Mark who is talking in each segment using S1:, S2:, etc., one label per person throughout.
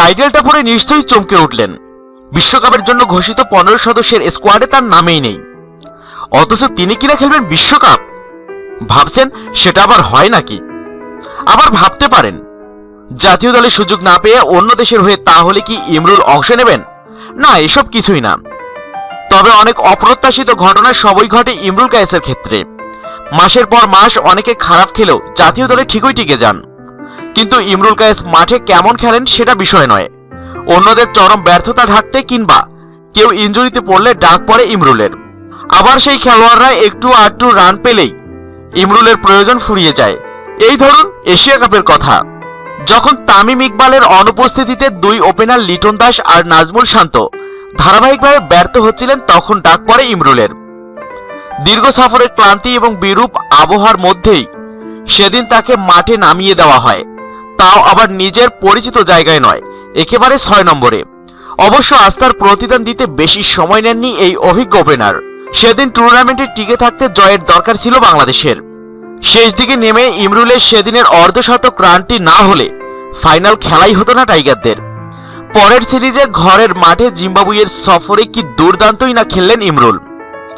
S1: টাইটেলটা পরে নিশ্চয়ই চমকে উঠলেন। বিশ্বকাপের জন্য ঘোষিত পনেরো সদস্যের স্কোয়াডে তার নামেই নেই। অথচ তিনি কিনা খেলবেন বিশ্বকাপ? ভাবছেন, সেটা আবার হয় নাকি? আবার ভাবতে পারেন। জাতীয় দলে সুযোগ না পেয়ে অন্য দেশের হয়ে তাহলে কি ইমরুল অংশ নেবেন? না, এসব কিছুই না। তবে অনেক অপ্রত্যাশিত ঘটনা সবই ঘটে ইমরুল কায়েসের ক্ষেত্রে। মাসের পর মাস অনেকে খারাপ খেলেও জাতীয় দলে ঠিকই টিকে যান। কিন্তু ইমরুল কায়েস মাঠে কেমন খেলেন সেটা বিষয় নয়। অন্যদের চরম ব্যর্থতা ঢাকতে কিংবা কেউ ইঞ্জুরিতে পড়লে ডাক পড়ে ইমরুলের। আবার সেই খেলোয়াড়রা একটু আধটু রান পেলেই ইমরুলের প্রয়োজন ফুরিয়ে যায়। এই ধরুন এশিয়া কাপের কথা। যখন তামিম ইকবালের অনুপস্থিতিতে দুই ওপেনার লিটন দাস আর নাজমুল শান্ত ধারাবাহিকভাবে ব্যর্থ হচ্ছিলেন তখন ডাক পড়ে ইমরুলের। দীর্ঘ সফরের ক্লান্তি এবং বিরূপ আবহাওয়ার মধ্যেই সেদিন তাকে মাঠে নামিয়ে দেওয়া হয়। তাও আবার নিজের পরিচিত জায়গায় নয়, একেবারে ছয় নম্বরে। অবশ্য আস্থার প্রতিদান দিতে বেশি সময় নেননি এই অভিজ্ঞ ওপেনার। সেদিন টুর্নামেন্টে টিকে থাকতে জয়ের দরকার ছিল বাংলাদেশের। শেষ দিকে নেমে ইমরুলের সেদিনের অর্ধশতক রানটি না হলে ফাইনাল খেলাই হতো না টাইগারদের। পরের সিরিজে ঘরের মাঠে জিম্বাবুয়ের সফরে কি দুর্দান্তই না খেললেন ইমরুল।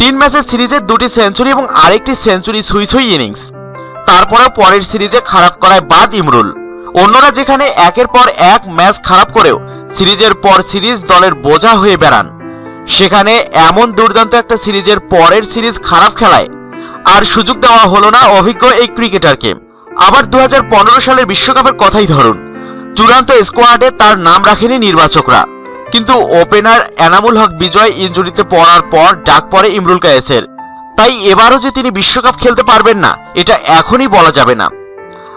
S1: তিন ম্যাচের সিরিজে দুটি সেঞ্চুরি এবং আরেকটি সেঞ্চুরি সুই সুই ইনিংস। তারপরে পরের সিরিজে খারাপ করায় বাদ ইমরুল। অন্যরা যেখানে একের পর এক ম্যাচ খারাপ করেও সিরিজের পর সিরিজ দলের বোঝা হয়ে বেড়ান। সেখানে এমন দুর্দান্ত একটা সিরিজের পরের সিরিজ খারাপ খেলায় আর সুযোগ দেওয়া হলো না অভিজ্ঞ এই ক্রিকেটারকে। আবার দু হাজার পনেরো সালের বিশ্বকাপের কথাই ধরুন। চূড়ান্ত স্কোয়াডে তার নাম রাখেনি নির্বাচকরা। কিন্তু ওপেনার এনামুল হক বিজয় ইঞ্জুরিতে পড়ার পর ডাক পড়ে ইমরুল কায়েসের। তাই এবারও যে তিনি বিশ্বকাপ খেলতে পারবেন না, এটা এখনই বলা যাবে না।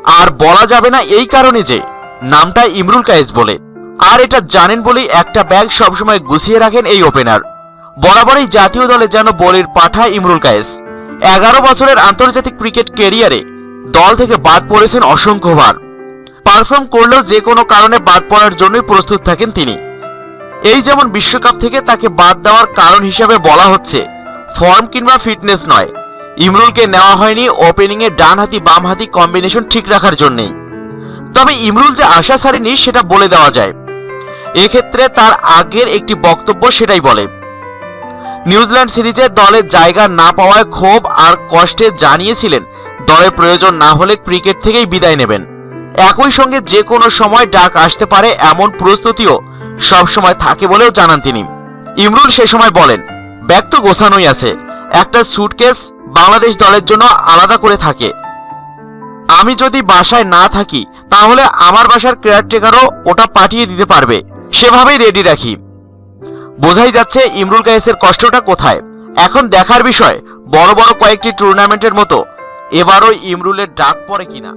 S1: আর বলা যাবে না এই কারণে যে নামটা ইমরুল কায়েস বলে। আর এটা জানেন বলেই একটা ব্যাগ সবসময় গুছিয়ে রাখেন এই ওপেনার। বরাবরই জাতীয় দলে যেন বলির পাঠা ইমরুল কায়েস। এগারো বছরের আন্তর্জাতিক ক্রিকেট কেরিয়ারে দল থেকে বাদ পড়েছেন অসংখ্যবার পারফর্ম করলেও যে কোনো কারণে বাদ পড়ার জন্যই প্রস্তুত থাকেন তিনি। এই যেমন বিশ্বকাপ থেকে তাকে বাদ দেওয়ার কারণ হিসেবে বলা হচ্ছে, ফর্ম কিংবা ফিটনেস নয়। ইমরুলকে নেওয়া হয়নি ওপেনিংয়ে ডানহাতি, বামহাতি কম্বিনেশন ঠিক রাখার জন্যেই। তবে ইমরুল যে আশা ছাড়েনি, সেটা বলে দেওয়া যায়। এক্ষেত্রে তার আগের একটি বক্তব্য সেটাই বলে। নিউজিল্যান্ড সিরিজে দলের জায়গা না পাওয়ায় ক্ষোভ আর কষ্টে জানিয়েছিলেন, দলের প্রয়োজন না হলে ক্রিকেট থেকেই বিদায় নেবেন। একই সঙ্গে যে কোনো সময় ডাক আসতে পারে এমন প্রস্তুতিও সব সময় থাকে বলেও জানান তিনি। ইমরুল সে সময় বলেন ব্যাগ তো গোছানোই আছে। একটা সুটকেস বাংলাদেশ দলের জন্য আলাদা করে থাকে। আমি যদি বাসায় না থাকি, তাহলে আমার বাসার কেয়ারটেকারও ওটা পাঠিয়ে দিতে পারবে। সেভাবেই রেডি রাখি। বোঝাই যাচ্ছে ইমরুল কায়েসের কষ্টটা কোথায়। এখন দেখার বিষয়, বড় বড় কয়েকটি টুর্নামেন্টের মতো। এবারও ইমরুলের ডাক পড়ে কিনা।